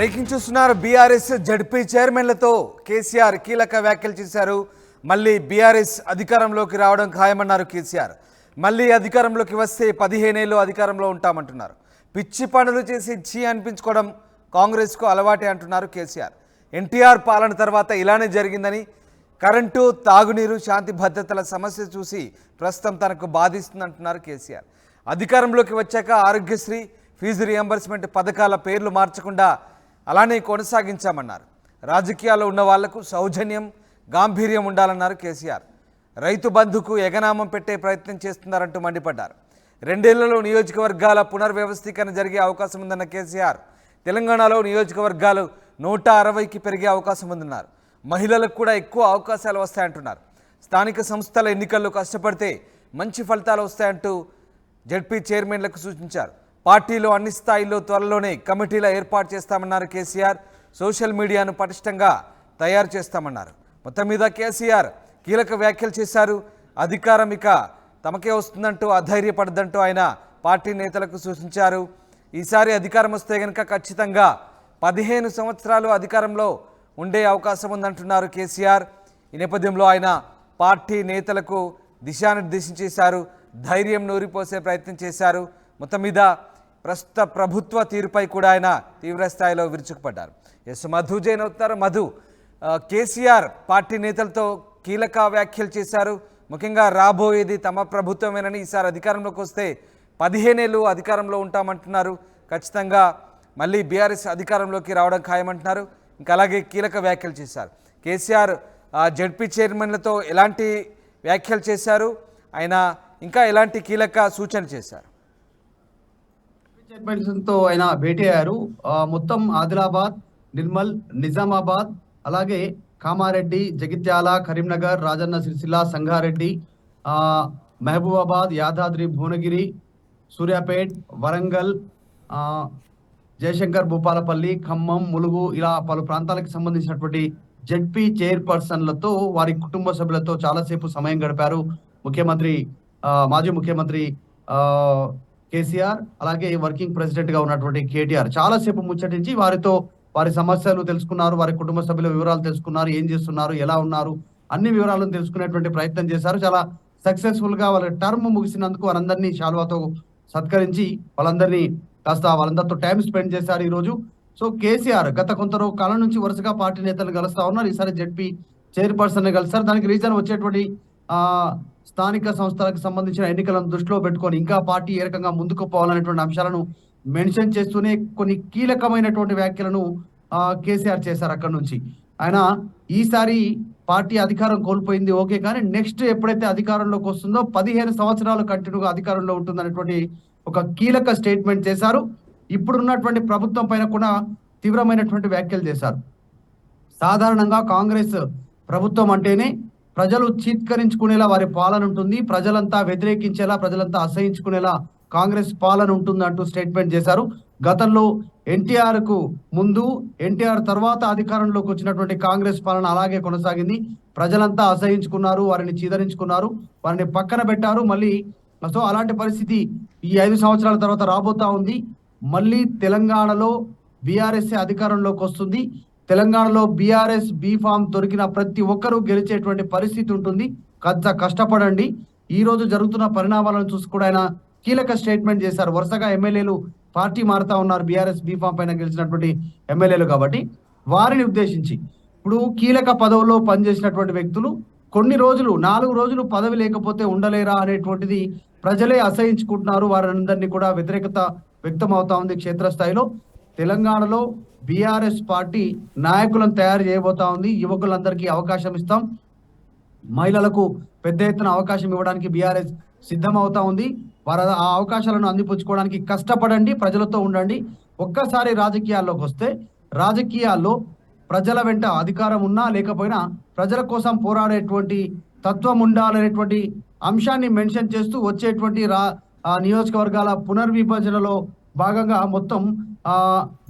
Breaking చూస్తున్నారు. BRS ZP చైర్మన్లతో KCR కీలక వ్యాఖ్యలు చేశారు. మళ్ళీ బీఆర్ఎస్ అధికారంలోకి రావడం ఖాయమన్నారు కేసీఆర్. మళ్ళీ అధికారంలోకి వస్తే పదిహేనేళ్ళు అధికారంలో ఉంటామంటున్నారు. పిచ్చి పనులు చేసి చీ అనిపించుకోవడం కాంగ్రెస్కు అలవాటే అంటున్నారు కేసీఆర్. ఎన్టీఆర్ పాలన తర్వాత ఇలానే జరిగిందని కరెంటు తాగునీరు శాంతి భద్రతల సమస్య చూసి ప్రస్తుతం తనకు బాధిస్తుందంటున్నారు కేసీఆర్. అధికారంలోకి వచ్చాక ఆరోగ్యశ్రీ ఫీజు రియంబర్స్మెంట్ పథకాల పేర్లు మార్చకుండా అలానే కొనసాగించామన్నారు. రాజకీయాల్లో ఉన్న వాళ్ళకు సౌజన్యం గాంభీర్యం ఉండాలన్నారు కేసీఆర్. రైతు బంధుకు ఎగనామం పెట్టే ప్రయత్నం చేస్తున్నారంటూ మండిపడ్డారు. రెండేళ్ళలో నియోజకవర్గాల పునర్వ్యవస్థీకరణ జరిగే అవకాశం ఉందన్న కేసీఆర్. తెలంగాణలో నియోజకవర్గాలు నూట అరవైకి పెరిగే అవకాశం ఉందన్నారు. మహిళలకు కూడా ఎక్కువ అవకాశాలు వస్తాయంటున్నారు. స్థానిక సంస్థల ఎన్నికల్లో కష్టపడితే మంచి ఫలితాలు వస్తాయంటూ జడ్పీ చైర్మన్లకు సూచించారు. పార్టీలో అన్ని స్థాయిల్లో త్వరలోనే కమిటీల ఏర్పాటు చేస్తామన్నారు కేసీఆర్. సోషల్ మీడియాను పటిష్టంగా తయారు చేస్తామన్నారు. మొత్తం మీద కేసీఆర్ కీలక వ్యాఖ్యలు చేశారు. అధికారం ఇక తమకే వస్తుందంటూ అధైర్యపడదంటూ ఆయన పార్టీ నేతలకు సూచించారు. ఈసారి అధికారం వస్తే కనుక ఖచ్చితంగా పదిహేను సంవత్సరాలు అధికారంలో ఉండే అవకాశం ఉందంటున్నారు కేసీఆర్. ఈ నేపథ్యంలో ఆయన పార్టీ నేతలకు దిశానిర్దేశం చేశారు. ధైర్యం నూరిపోసే ప్రయత్నం చేశారు. మొత్తం మీద ప్రస్తుత ప్రభుత్వ తీరుపై కూడా ఆయన తీవ్రస్థాయిలో విరుచుకుపడ్డారు. ఎస్ మధు జైన్ అవుతారు మధు కేసీఆర్ పార్టీ నేతలతో కీలక వ్యాఖ్యలు చేశారు. ముఖ్యంగా రాబోయేది తమ ప్రభుత్వమేనని ఈసారి అధికారంలోకి వస్తే పదిహేనేళ్ళు అధికారంలో ఉంటామంటున్నారు. ఖచ్చితంగా మళ్ళీ బీఆర్ఎస్ అధికారంలోకి రావడం ఖాయమంటున్నారు. ఇంకా అలాగే కీలక వ్యాఖ్యలు చేశారు. కేసీఆర్ జడ్పీ చైర్మన్లతో ఎలాంటి వ్యాఖ్యలు చేశారు? ఆయన ఇంకా ఎలాంటి కీలక సూచన చేశారు? తో ఆయన భేటీ అయ్యారు మొత్తం ఆదిలాబాద్ నిర్మల్ నిజామాబాద్ అలాగే కామారెడ్డి జగిత్యాల కరీంనగర్ రాజన్న సిరిసిల్ల సంగారెడ్డి మహబూబాబాద్ యాదాద్రి భువనగిరి సూర్యాపేట్ వరంగల్ జయశంకర్ భూపాలపల్లి ఖమ్మం ములుగు ఇలా పలు ప్రాంతాలకు సంబంధించినటువంటి జడ్పీ చైర్పర్సన్లతో వారి కుటుంబ సభ్యులతో చాలాసేపు సమయం గడిపారు. ముఖ్యమంత్రి మాజీ ముఖ్యమంత్రి కేసీఆర్ అలాగే వర్కింగ్ ప్రెసిడెంట్గా ఉన్నటువంటి కేటీఆర్. చాలాసేపు ముచ్చటించి వారితో వారి సమస్యలు తెలుసుకున్నారు వారి కుటుంబ సభ్యుల వివరాలు తెలుసుకున్నారు ఏం చేస్తున్నారు ఎలా ఉన్నారు అన్ని వివరాలను తెలుసుకునేటువంటి ప్రయత్నం చేశారు. చాలా సక్సెస్ఫుల్గా వాళ్ళ టర్మ్ ముగిసినందుకు వారందరినీ శాల్వాతో సత్కరించి వాళ్ళందరినీ కాస్త వాళ్ళందరితో టైం స్పెండ్ చేశారు ఈరోజు. సో కేసీఆర్ గత కొంత కాలం నుంచి వరుసగా పార్టీ నేతలు కలుస్తా ఉన్నారు. ఈసారి జడ్పీ చైర్పర్సన్ కలుస్తారు దానికి రీజన్ వచ్చేటువంటి స్థానిక సంస్థలకు సంబంధించిన ఎన్నికలను దృష్టిలో పెట్టుకొని ఇంకా పార్టీ ఏ రకంగా ముందుకు పోవాలనేటువంటి అంశాలను మెన్షన్ చేస్తూనే కొన్ని కీలకమైనటువంటి వ్యాఖ్యలను కేసీఆర్ చేశారు అక్కడ నుంచి. ఆయన ఈసారి పార్టీ అధికారం కోల్పోయింది ఓకే కానీ నెక్స్ట్ ఎప్పుడైతే అధికారంలోకి వస్తుందో పదిహేను సంవత్సరాలు కంటిన్యూగా అధికారంలో ఉంటుందనేటువంటి ఒక కీలక స్టేట్మెంట్ చేశారు. ఇప్పుడున్నటువంటి ప్రభుత్వం పైన కూడా తీవ్రమైనటువంటి వ్యాఖ్యలు చేశారు. సాధారణంగా కాంగ్రెస్ ప్రభుత్వం అంటేనే ప్రజలు చీత్కరించుకునేలా వారి పాలన ఉంటుంది. ప్రజలంతా వ్యతిరేకించేలా ప్రజలంతా అసహించుకునేలా కాంగ్రెస్ పాలన ఉంటుంది అంటూ స్టేట్మెంట్ చేశారు. గతంలో ఎన్టీఆర్కు ముందు ఎన్టీఆర్ తర్వాత అధికారంలోకి వచ్చినటువంటి కాంగ్రెస్ పాలన అలాగే కొనసాగింది. ప్రజలంతా అసహించుకున్నారు వారిని చీదరించుకున్నారు వారిని పక్కన పెట్టారు. మళ్ళీ సో అలాంటి పరిస్థితి ఈ ఐదు సంవత్సరాల తర్వాత రాబోతా ఉంది. మళ్ళీ తెలంగాణలో బీఆర్ఎస్ఏ అధికారంలోకి వస్తుంది. తెలంగాణలో బీఆర్ఎస్ బీఫామ్ దొరికిన ప్రతి ఒక్కరూ గెలిచేటువంటి పరిస్థితి ఉంటుంది. కాస్త కష్టపడండి. ఈ రోజు జరుగుతున్న పరిణామాలను చూసి కూడా ఆయన కీలక స్టేట్మెంట్ చేశారు. వరుసగా ఎమ్మెల్యేలు పార్టీ మారుతా ఉన్నారు. బీఆర్ఎస్ బీఫామ్ పైన గెలిచినటువంటి ఎమ్మెల్యేలు కాబట్టి వారిని ఉద్దేశించి ఇప్పుడు కీలక పదవుల్లో పనిచేసినటువంటి వ్యక్తులు కొన్ని రోజులు నాలుగు రోజులు పదవి లేకపోతే ఉండలేరా అనేటువంటిది ప్రజలే అసహించుకుంటున్నారు. వారందరినీ కూడా వ్యతిరేకత వ్యక్తం అవుతా ఉంది క్షేత్రస్థాయిలో. తెలంగాణలో బీఆర్ఎస్ పార్టీ నాయకులను తయారు చేయబోతా ఉంది. యువకులందరికీ అవకాశం ఇస్తాం. మహిళలకు పెద్ద ఎత్తున అవకాశం ఇవ్వడానికి బీఆర్ఎస్ సిద్ధం అవుతా ఉంది. వారు ఆ అవకాశాలను అందిపుచ్చుకోవడానికి కష్టపడండి ప్రజలతో ఉండండి. ఒక్కసారి రాజకీయాల్లోకి వస్తే రాజకీయాల్లో ప్రజల వెంట అధికారం ఉన్నా లేకపోయినా ప్రజల కోసం పోరాడేటువంటి తత్వం ఉండాలనేటువంటి అంశాన్ని మెన్షన్ చేస్తూ వచ్చేటువంటి రా నియోజకవర్గాల పునర్విభజనలో భాగంగా మొత్తం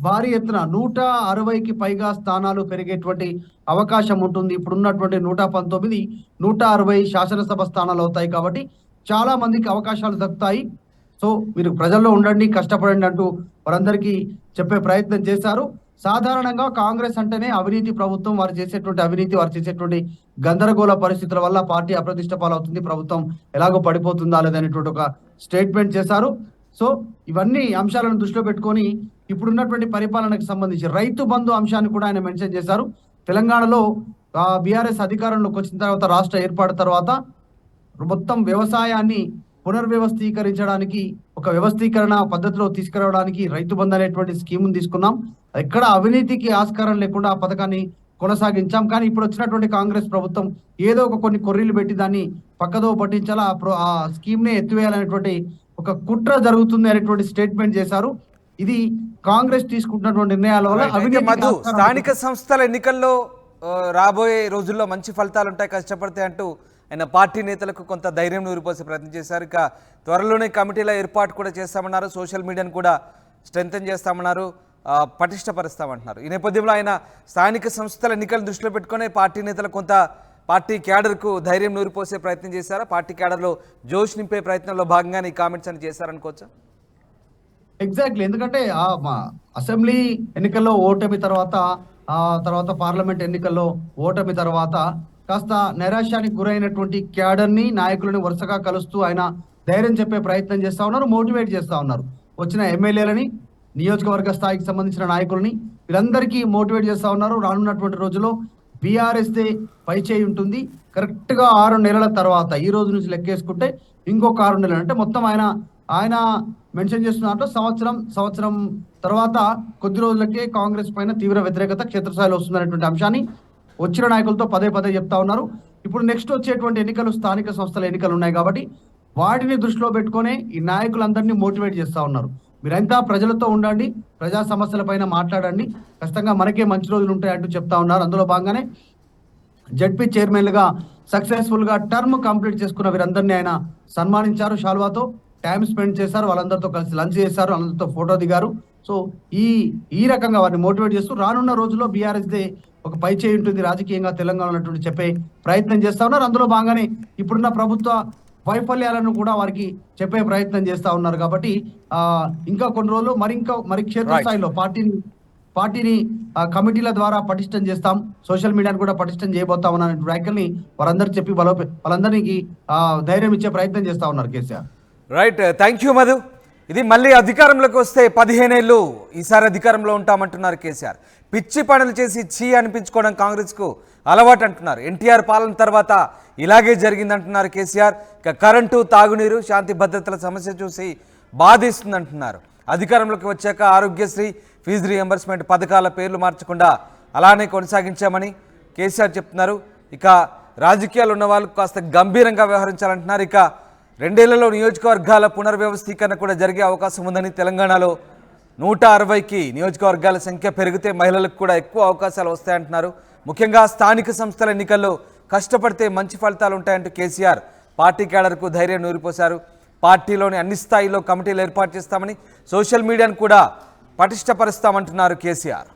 భారీ ఎత్తున నూట అరవైకి పైగా స్థానాలు పెరిగేటువంటి అవకాశం ఉంటుంది. ఇప్పుడున్నటువంటి నూట పంతొమ్మిది నూట అరవై శాసనసభ స్థానాలు అవుతాయి కాబట్టి చాలా మందికి అవకాశాలు దక్కుతాయి. సో మీరు ప్రజల్లో ఉండండి కష్టపడండి అంటూ వారందరికీ చెప్పే ప్రయత్నం చేశారు. సాధారణంగా కాంగ్రెస్ అంటేనే అవినీతి ప్రభుత్వం వారు చేసేటువంటి అవినీతి వారు చేసేటువంటి గందరగోళ పరిస్థితుల వల్ల పార్టీ అప్రతిష్ట పాలవుతుంది ప్రభుత్వం ఎలాగో పడిపోతుందా లేదనేటువంటి ఒక స్టేట్మెంట్ చేశారు. సో ఇవన్నీ అంశాలను దృష్టిలో పెట్టుకొని ఇప్పుడున్నటువంటి పరిపాలనకు సంబంధించి రైతు బంధు అంశాన్ని కూడా ఆయన మెన్షన్ చేశారు. తెలంగాణలో బీఆర్ఎస్ అధికారంలోకి వచ్చిన తర్వాత రాష్ట్ర ఏర్పాటు తర్వాత మొత్తం వ్యవసాయాన్ని పునర్వ్యవస్థీకరించడానికి ఒక వ్యవస్థీకరణ పద్ధతిలో తీసుకురావడానికి రైతు బంధు అనేటువంటి స్కీమ్ తీసుకున్నాం. ఎక్కడ అవినీతికి ఆస్కారం లేకుండా ఆ పథకాన్ని కొనసాగించాం. కానీ ఇప్పుడు వచ్చినటువంటి కాంగ్రెస్ ప్రభుత్వం ఏదో ఒక కొన్ని కొర్రీలు పెట్టి దాన్ని పక్కదో పట్టించాలా? ఆ ఆ స్కీమ్ని ఎత్తివేయాలనేటువంటి ఒక కుట్ర జరుగుతుంది అనేటువంటి స్టేట్మెంట్ చేశారు. ఇది కాంగ్రెస్ తీసుకుంటున్నటువంటి నిర్ణయాల వల్ల మధు ఆస్కారం స్థానిక సంస్థల ఎన్నికల్లో రాబోయే రోజుల్లో మంచి ఫలితాలు ఉంటాయి కష్టపడితే అంటూ ఆయన పార్టీ నేతలకు కొంత ధైర్యం నూరిపోసే ప్రయత్నం చేశారు. ఇక త్వరలోనే కమిటీల ఏర్పాటు కూడా చేస్తామన్నారు. సోషల్ మీడియాను కూడా స్ట్రెంగ్తన్ చేస్తామన్నారు. పటిష్టపరుస్తామంటున్నారు ఈ నేపథ్యంలో ఆయన స్థానిక సంస్థల ఎన్నికలను దృష్టిలో పెట్టుకుని పార్టీ నేతలు కొంత పార్టీ క్యాడర్కు ధైర్యం నూరిపోసే ప్రయత్నం చేశారా? పార్టీ క్యాడర్లో జోష్ నింపే ప్రయత్నంలో భాగంగానే ఈ కామెంట్స్ అని చేశారనుకోవచ్చా ఎగ్జాక్ట్లీ ఎందుకంటే మా అసెంబ్లీ ఎన్నికల్లో ఓటమి తర్వాత ఆ తర్వాత పార్లమెంట్ ఎన్నికల్లో ఓటమి తర్వాత కాస్త నైరాశ్యానికి గురైనటువంటి క్యాడర్ని నాయకులని వరుసగా కలుస్తూ ఆయన ధైర్యం చెప్పే ప్రయత్నం చేస్తూ ఉన్నారు మోటివేట్ చేస్తూ ఉన్నారు. వచ్చిన ఎమ్మెల్యేలని నియోజకవర్గ స్థాయికి సంబంధించిన నాయకులని వీరందరికీ మోటివేట్ చేస్తూ ఉన్నారు. రానున్నటువంటి రోజుల్లో బీఆర్ఎస్ దే చేయి ఉంటుంది. కరెక్ట్గా ఆరు నెలల తర్వాత ఈ రోజు నుంచి లెక్కేసుకుంటే ఇంకొక ఆరు నెలలు. అంటే మొత్తం ఆయన ఆయన మెన్షన్ చేస్తున్నట్టు సంవత్సరం సంవత్సరం తర్వాత కొద్ది రోజులకే కాంగ్రెస్ పైన తీవ్ర వ్యతిరేకత క్షేత్రస్థాయిలో వస్తుందనేటువంటి అంశాన్ని వచ్చిన నాయకులతో పదే పదే చెప్తా ఉన్నారు. ఇప్పుడు నెక్స్ట్ వచ్చేటువంటి ఎన్నికలు స్థానిక సంస్థల ఎన్నికలు ఉన్నాయి కాబట్టి వాటిని దృష్టిలో పెట్టుకొని ఈ నాయకులందరినీ మోటివేట్ చేస్తూ ఉన్నారు. మీరంతా ప్రజలతో ఉండండి ప్రజా సమస్యల పైన మాట్లాడండి. ఖచ్చితంగా మనకే మంచి రోజులు ఉంటాయి అంటూ చెప్తా ఉన్నారు. అందులో భాగంగానే జడ్పీ చైర్మన్లుగా సక్సెస్ఫుల్గా టర్మ్ కంప్లీట్ చేసుకున్న వీరందరినీ ఆయన సన్మానించారు షాల్వాతో. టైం స్పెండ్ చేశారు వాళ్ళందరితో కలిసి లంచ్ చేశారు వాళ్ళందరితో ఫోటో దిగారు. సో ఈ ఈ రకంగా వారిని మోటివేట్ చేస్తూ రానున్న రోజుల్లో బీఆర్ఎస్దే ఒక పై చేయి ఉంటుంది. రాజకీయంగా తెలంగాణ ఉన్నటువంటి చెప్పే ప్రయత్నం చేస్తా ఉన్నారు. అందులో భాగంగానే ఇప్పుడున్న ప్రభుత్వ వైఫల్యాలను కూడా వారికి చెప్పే ప్రయత్నం చేస్తా ఉన్నారు కాబట్టి ఆ ఇంకా కొన్ని రోజులు మరి ఇంకా మరి క్షేత్రస్థాయిలో పార్టీని పార్టీని కమిటీల ద్వారా పటిష్టం చేస్తాం. సోషల్ మీడియాను కూడా పటిష్టం చేయబోతాం అన్న వ్యాఖ్యల్ని వారందరూ చెప్పి బలోపే వాళ్ళందరికీ ఆ, ధైర్యం ఇచ్చే ప్రయత్నం చేస్తా ఉన్నారు KCR. Right thank you Madhu ఇది మళ్ళీ అధికారంలోకి వస్తే పదిహేనేళ్ళు ఈసారి అధికారంలో ఉంటామంటున్నారు కేసీఆర్. పిచ్చి పనులు చేసి చీ అనిపించుకోవడం కాంగ్రెస్కు అలవాటు అంటున్నారు. ఎన్టీఆర్ పాలన తర్వాత ఇలాగే జరిగిందంటున్నారు కేసీఆర్. ఇక కరెంటు తాగునీరు శాంతి భద్రతల సమస్య చూసి బాధిస్తుందంటున్నారు. అధికారంలోకి వచ్చాక ఆరోగ్యశ్రీ ఫీజు రీఎంబర్స్మెంట్ పథకాల పేర్లు మార్చకుండా అలానే కొనసాగించామని కేసీఆర్ చెప్తున్నారు. ఇక రాజకీయాలు ఉన్న వాళ్ళు కాస్త గంభీరంగా వ్యవహరించాలంటున్నారు. ఇక రెండేళ్ళలో నియోజకవర్గాల పునర్వ్యవస్థీకరణ కూడా జరిగే అవకాశం ఉందని తెలంగాణలో నూట అరవైకి నియోజకవర్గాల సంఖ్య పెరిగితే మహిళలకు కూడా ఎక్కువ అవకాశాలు వస్తాయంటున్నారు. ముఖ్యంగా స్థానిక సంస్థల ఎన్నికల్లో కష్టపడితే మంచి ఫలితాలు ఉంటాయంటూ కేసీఆర్ పార్టీ కేడర్కు ధైర్యం నూరిపోశారు. పార్టీలోని అన్ని స్థాయిలో కమిటీలు ఏర్పాటు చేస్తామని సోషల్ మీడియాను కూడా పటిష్టపరుస్తామంటున్నారు కేసీఆర్.